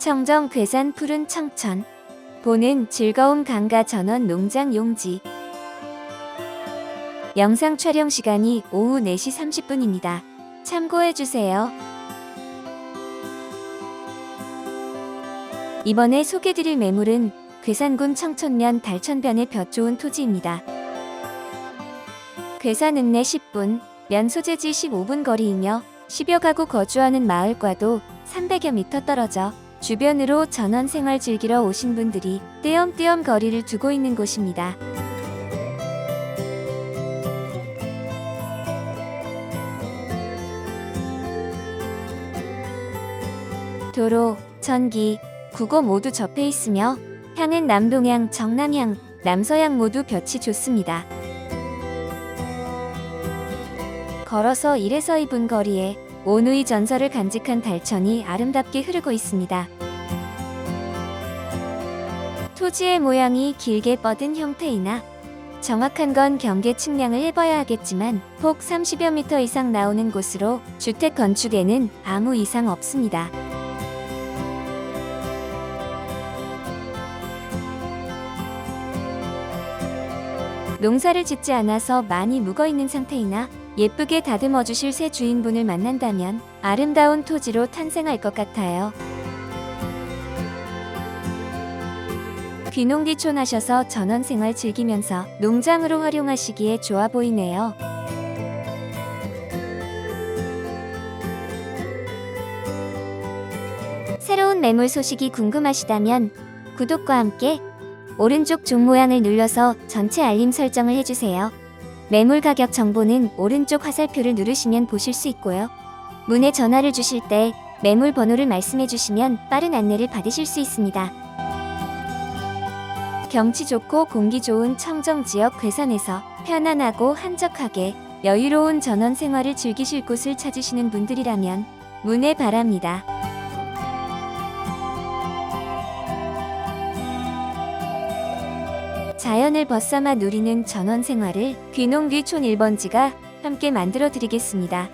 청정 괴산 푸른 청천 보는 즐거움 강가 전원 농장 용지 영상 촬영 시간이 오후 4시 30분입니다. 참고해주세요. 이번에 소개드릴 매물은 괴산군 청천면 달천변의 볕 좋은 토지입니다. 괴산 읍내 10분, 면 소재지 15분 거리이며 10여 가구 거주하는 마을과도 300여 미터 떨어져 주변으로 전원 생활 즐기러 오신 분들이 띄엄띄엄 거리를 두고 있는 곳입니다. 도로, 전기, 국어 모두 접해 있으며 향은 남동향, 정남향, 남서향 모두 볕이 좋습니다. 걸어서 1에서 2분 거리에 오누이 전설을 간직한 달천이 아름답게 흐르고 있습니다. 토지의 모양이 길게 뻗은 형태이나 정확한 건 경계 측량을 해봐야 하겠지만 폭 30여 미터 이상 나오는 곳으로 주택 건축에는 아무 이상 없습니다. 농사를 짓지 않아서 많이 묵어 있는 상태이나 예쁘게 다듬어 주실 새 주인분을 만난다면 아름다운 토지로 탄생할 것 같아요. 귀농귀촌 하셔서 전원 생활 즐기면서 농장으로 활용하시기에 좋아 보이네요. 새로운 매물 소식이 궁금하시다면 구독과 함께 오른쪽 종 모양을 눌러서 전체 알림 설정을 해주세요. 매물 가격 정보는 오른쪽 화살표를 누르시면 보실 수 있고요. 문의 전화를 주실 때 매물 번호를 말씀해 주시면 빠른 안내를 받으실 수 있습니다. 경치 좋고 공기 좋은 청정 지역 괴산에서 편안하고 한적하게 여유로운 전원 생활을 즐기실 곳을 찾으시는 분들이라면 문의 바랍니다. 자연을 벗삼아 누리는 전원 생활을 귀농귀촌 1번지가 함께 만들어 드리겠습니다.